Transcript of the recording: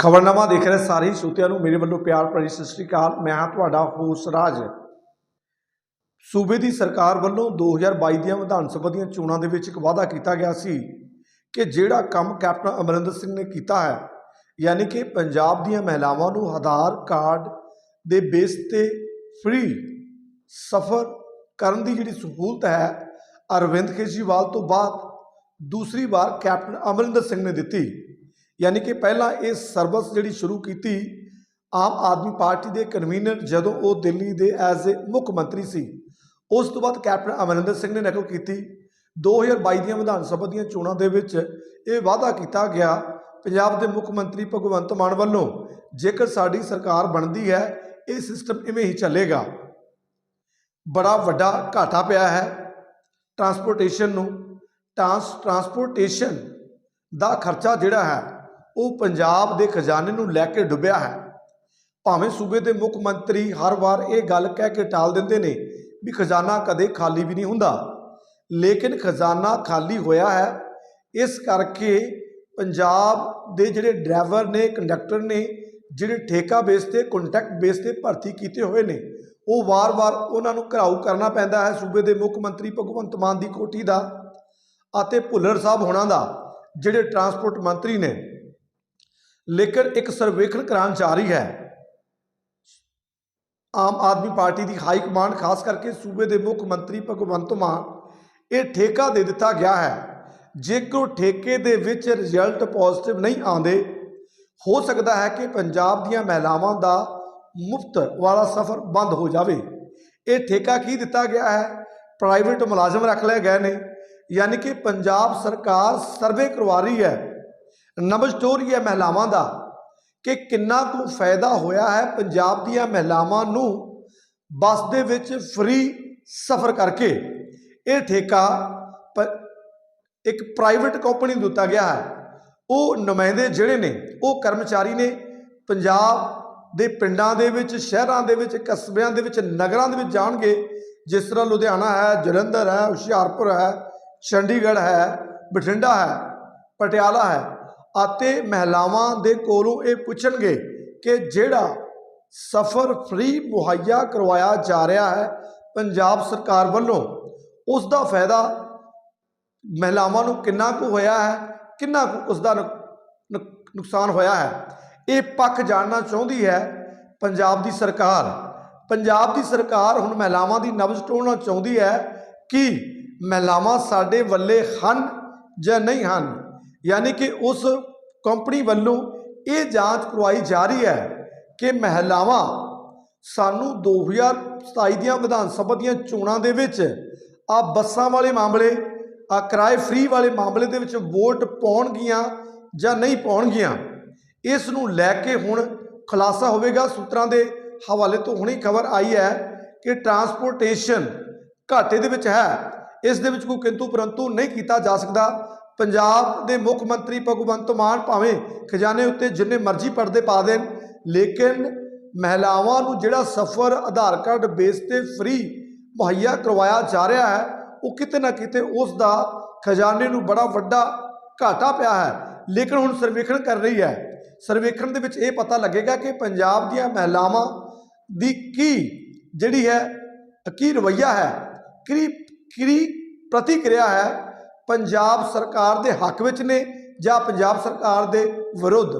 ਖਬਰਨਾਮਾ ਦੇਖ ਰਹੇ ਸਾਰੇ ਹੀ ਨੂੰ। ਮੇਰੇ ਵੱਲੋਂ ਪਿਆਰ ਭਰੀ ਸਤਿ ਸ੍ਰੀ ਅਕਾਲ। ਮੈਂ ਹਾਂ ਤੁਹਾਡਾ ਹੋਸ ਰਾਜ। ਸੂਬੇ ਦੀ ਸਰਕਾਰ ਵੱਲੋਂ 2022 ਦੀਆਂ ਵਿਧਾਨ ਸਭਾ ਦੀਆਂ ਚੋਣਾਂ ਦੇ ਵਿੱਚ ਇੱਕ ਵਾਅਦਾ ਕੀਤਾ ਗਿਆ ਸੀ ਕਿ ਜਿਹੜਾ ਕੰਮ ਕੈਪਟਨ ਅਮਰਿੰਦਰ ਸਿੰਘ ਨੇ ਕੀਤਾ ਹੈ, ਯਾਨੀ ਕਿ ਪੰਜਾਬ ਦੀਆਂ ਮਹਿਲਾਵਾਂ ਨੂੰ ਆਧਾਰ ਕਾਰਡ ਦੇ ਬੇਸ ਤੇ ਫ੍ਰੀ ਸਫ਼ਰ ਕਰਨ ਦੀ ਜਿਹੜੀ ਸਹੂਲਤ ਹੈ, ਅਰਵਿੰਦ ਕੇਜਰੀਵਾਲ ਤੋਂ ਬਾਅਦ ਦੂਸਰੀ ਵਾਰ ਕੈਪਟਨ ਅਮਰਿੰਦਰ ਸਿੰਘ ਨੇ ਦਿੱਤੀ। ਯਾਨੀ ਕਿ ਪਹਿਲਾਂ ਇਹ ਸਰਵਿਸ ਜਿਹੜੀ ਸ਼ੁਰੂ ਕੀਤੀ, ਆਮ ਆਦਮੀ ਪਾਰਟੀ ਦੇ ਕਨਵੀਨਰ ਜਦੋਂ ਉਹ ਦਿੱਲੀ ਦੇ ਐਜ਼ ਏ ਮੁੱਖ ਮੰਤਰੀ ਸੀ, ਉਸ ਤੋਂ ਬਾਅਦ ਕੈਪਟਨ ਅਮਰਿੰਦਰ ਸਿੰਘ ਨੇ ਨਕਲ ਕੀਤੀ। 2022 ਦੀਆਂ ਵਿਧਾਨ ਸਭਾ ਦੀਆਂ ਚੋਣਾਂ ਦੇ ਵਿੱਚ ਇਹ ਵਾਅਦਾ ਕੀਤਾ ਗਿਆ, ਪੰਜਾਬ ਦੇ ਮੁੱਖ ਮੰਤਰੀ ਭਗਵੰਤ ਮਾਨ ਵੱਲੋਂ, ਜੇਕਰ ਸਾਡੀ ਸਰਕਾਰ ਬਣਦੀ ਹੈ, ਇਹ ਸਿਸਟਮ ਇਵੇਂ ਹੀ ਚੱਲੇਗਾ। ਬੜਾ ਵੱਡਾ ਘਾਟਾ ਪਿਆ ਹੈ ਟਰਾਂਸਪੋਰਟੇਸ਼ਨ ਨੂੰ। ਟਰਾਂਸ ਟਰਾਂਸਪੋਰਟੇਸ਼ਨ ਦਾ ਖਰਚਾ ਜਿਹੜਾ ਹੈ ਉਹ ਪੰਜਾਬ ਦੇ ਖਜ਼ਾਨੇ ਨੂੰ ਲੈ ਕੇ ਡੁੱਬਿਆ ਹੈ। ਭਾਵੇਂ ਸੂਬੇ ਦੇ ਮੁੱਖ ਮੰਤਰੀ ਹਰ ਵਾਰ ਇਹ ਗੱਲ ਕਹਿ ਕੇ ਟਾਲ ਦਿੰਦੇ ਨੇ ਵੀ ਖਜ਼ਾਨਾ ਕਦੇ ਖਾਲੀ ਵੀ ਨਹੀਂ ਹੁੰਦਾ। ਲੇਕਿਨ ਖਜ਼ਾਨਾ ਖਾਲੀ ਹੋਇਆ ਹੈ। ਇਸ ਕਰਕੇ ਪੰਜਾਬ ਦੇ ਜਿਹੜੇ ਡਰਾਈਵਰ ਨੇ, ਕੰਡਕਟਰ ਨੇ, ਜਿਹੜੇ ਠੇਕਾ ਬੇਸ ਤੇ, ਕੰਟੈਕਟ ਬੇਸ ਤੇ ਭਰਤੀ ਕੀਤੇ ਹੋਏ ਨੇ, ਉਹ ਵਾਰ-ਵਾਰ ਉਹਨਾਂ ਨੂੰ ਘਰਾਊ ਕਰਨਾ ਪੈਂਦਾ ਹੈ ਸੂਬੇ ਦੇ ਮੁੱਖ ਮੰਤਰੀ ਭਗਵੰਤ ਮਾਨ ਦੀ ਕੋਠੀ ਦਾ ਅਤੇ ਭੁੱਲਰ ਸਾਹਿਬ ਹੋਣਾ ਦਾ, ਜਿਹੜੇ ਟਰਾਂਸਪੋਰਟ ਮੰਤਰੀ ਨੇ। ਲੇਕਿਨ ਇੱਕ ਸਰਵੇਖਣ ਕਰਾਉਣ ਜਾ ਰਹੀ ਹੈ। ਆਮ ਆਦਮੀ ਪਾਰਟੀ ਦੀ ਹਾਈ ਕਮਾਂਡ ਖਾਸ ਕਰਕੇ ਸੂਬੇ ਦੇ ਮੁੱਖ ਮੰਤਰੀ ਭਗਵੰਤ ਮਾਨ, ਇਹ ਠੇਕਾ ਦੇ ਦਿੱਤਾ ਗਿਆ ਹੈ। ਜੇਕਰ ਉਹ ਠੇਕੇ ਦੇ ਵਿੱਚ ਰਿਜ਼ਲਟ ਪੋਜ਼ਿਟਿਵ ਨਹੀਂ ਆਉਂਦੇ, ਹੋ ਸਕਦਾ ਹੈ ਕਿ ਪੰਜਾਬ ਦੀਆਂ ਮਹਿਲਾਵਾਂ ਦਾ ਮੁਫਤ ਵਾਲਾ ਸਫ਼ਰ ਬੰਦ ਹੋ ਜਾਵੇ। ਇਹ ਠੇਕਾ ਕੀ ਦਿੱਤਾ ਗਿਆ ਹੈ? ਪ੍ਰਾਈਵੇਟ ਮੁਲਾਜ਼ਮ ਰੱਖ ਲਏ ਗਏ ਨੇ, ਯਾਨੀ ਕਿ ਪੰਜਾਬ ਸਰਕਾਰ ਸਰਵੇ ਕਰਵਾ ਰਹੀ ਹੈ। ਨਬਜ਼ ਟੋਰੀ ਹੈ ਮਹਿਲਾਵਾਂ ਦਾ ਕਿ ਕਿੰਨਾ ਕੁ ਫਾਇਦਾ ਹੋਇਆ ਹੈ ਪੰਜਾਬ ਦੀਆਂ ਮਹਿਲਾਵਾਂ ਨੂੰ ਬੱਸ ਦੇ ਵਿੱਚ ਫ੍ਰੀ ਸਫ਼ਰ ਕਰਕੇ। ਇਹ ਠੇਕਾ ਪ- ਇੱਕ ਪ੍ਰਾਈਵੇਟ ਕੰਪਨੀ ਨੂੰ ਦਿੱਤਾ ਗਿਆ ਹੈ। ਉਹ ਨੁਮਾਇੰਦੇ ਜਿਹੜੇ ਨੇ, ਉਹ ਕਰਮਚਾਰੀ ਨੇ ਪੰਜਾਬ ਦੇ ਪਿੰਡਾਂ ਦੇ ਵਿੱਚ, ਸ਼ਹਿਰਾਂ ਦੇ ਵਿੱਚ, ਕਸਬਿਆਂ ਦੇ ਵਿੱਚ, ਨਗਰਾਂ ਦੇ ਵਿੱਚ ਜਾਣਗੇ। ਜਿਸ ਤਰ੍ਹਾਂ ਲੁਧਿਆਣਾ ਹੈ, ਜਲੰਧਰ ਹੈ, ਹੁਸ਼ਿਆਰਪੁਰ ਹੈ, ਚੰਡੀਗੜ੍ਹ ਹੈ, ਬਠਿੰਡਾ ਹੈ, ਪਟਿਆਲਾ ਹੈ। ਅਤੇ ਮਹਿਲਾਵਾਂ ਦੇ ਕੋਲੋਂ ਇਹ ਪੁੱਛਣਗੇ ਕਿ ਜਿਹੜਾ ਸਫ਼ਰ ਫ੍ਰੀ ਮੁਹੱਈਆ ਕਰਵਾਇਆ ਜਾ ਰਿਹਾ ਹੈ ਪੰਜਾਬ ਸਰਕਾਰ ਵੱਲੋਂ ਉਸ ਦਾ ਫਾਇਦਾ ਮਹਿਲਾਵਾਂ ਨੂੰ ਕਿੰਨਾ ਕੁ ਹੋਇਆ ਹੈ, ਕਿੰਨਾ ਕੁ ਉਸ ਦਾ ਨੁਕ- ਨੁਕ- ਨੁਕਸਾਨ ਹੋਇਆ ਹੈ, ਇਹ ਪੱਖ ਜਾਣਨਾ ਚਾਹੁੰਦੀ ਹੈ ਪੰਜਾਬ ਦੀ ਸਰਕਾਰ। ਪੰਜਾਬ ਦੀ ਸਰਕਾਰ ਹੁਣ ਮਹਿਲਾਵਾਂ ਦੀ ਨਬਜ਼ ਟੋਲਣਾ ਚਾਹੁੰਦੀ ਹੈ ਕਿ ਮਹਿਲਾਵਾਂ ਸਾਡੇ ਵੱਲੇ ਹਨ ਜਾਂ ਨਹੀਂ ਹਨ। ਯਾਨੀ ਕਿ ਉਸ ਕੰਪਨੀ ਵੱਲੋਂ ਇਹ ਜਾਂਚ ਕਰਵਾਈ ਜਾ ਰਹੀ ਹੈ ਕਿ ਮਹਿਲਾਵਾਂ ਸਾਨੂੰ 2027 ਦੀਆਂ ਵਿਧਾਨ ਸਭਾ ਦੀਆਂ ਚੋਣਾਂ ਦੇ ਵਿੱਚ ਆ ਬੱਸਾਂ ਵਾਲੇ ਮਾਮਲੇ, ਆ ਕਿਰਾਏ ਫ੍ਰੀ ਵਾਲੇ ਮਾਮਲੇ ਦੇ ਵਿੱਚ ਵੋਟ ਪਾਉਣਗੀਆਂ ਜਾਂ ਨਹੀਂ ਪਾਉਣਗੀਆਂ ਇਸ ਨੂੰ ਲੈ ਕੇ ਹੁਣ ਖੁਲਾਸਾ ਹੋਵੇਗਾ। ਸੂਤਰਾਂ ਦੇ ਹਵਾਲੇ ਤੋਂ ਹੁਣੀ ਖਬਰ ਆਈ ਹੈ ਕਿ ਟਰਾਂਸਪੋਰਟੇਸ਼ਨ ਘਾਟੇ ਦੇ ਵਿੱਚ ਹੈ। ਇਸ ਦੇ ਵਿੱਚ ਕੋਈ ਕਿੰਤੂ ਪਰੰਤੂ ਨਹੀਂ ਕੀਤਾ ਜਾ ਸਕਦਾ। ਪੰਜਾਬ ਦੇ ਮੁੱਖ ਮੰਤਰੀ ਭਗਵੰਤ ਮਾਨ ਭਾਵੇਂ ਖਜ਼ਾਨੇ ਉੱਤੇ ਜਿੰਨੇ ਮਰਜ਼ੀ ਪਰਦੇ ਪਾ ਦੇਣ, ਲੇਕਿਨ ਮਹਿਲਾਵਾਂ ਨੂੰ ਜਿਹੜਾ ਸਫ਼ਰ, ਆਧਾਰ ਕਾਰਡ ਬੇਸ ਤੇ ਫ੍ਰੀ ਮੁਹੱਈਆ ਕਰਵਾਇਆ ਜਾ ਰਿਹਾ ਹੈ, ਉਹ ਕਿਤੇ ਨਾ ਕਿਤੇ ਉਸ ਦਾ ਖਜ਼ਾਨੇ ਨੂੰ ਬੜਾ ਵੱਡਾ ਘਾਟਾ ਪਿਆ ਹੈ। ਲੇਕਿਨ ਹੁਣ ਸਰਵੇਖਣ ਕਰ ਰਹੀ ਹੈ। ਸਰਵੇਖਣ ਦੇ ਵਿੱਚ ਇਹ ਪਤਾ ਲੱਗੇਗਾ ਕਿ ਪੰਜਾਬ ਦੀਆਂ ਮਹਿਲਾਵਾਂ ਦੀ ਕੀ ਜਿਹੜੀ ਹੈ, ਕੀ ਰਵੱਈਆ ਹੈ ਕੀ ਕੀ ਪ੍ਰਤੀਕਿਰਿਆ ਹੈ ਪੰਜਾਬ ਸਰਕਾਰ ਦੇ ਹੱਕ ਵਿੱਚ ਨੇ ਜਾਂ ਪੰਜਾਬ ਸਰਕਾਰ ਦੇ ਵਿਰੁੱਧ।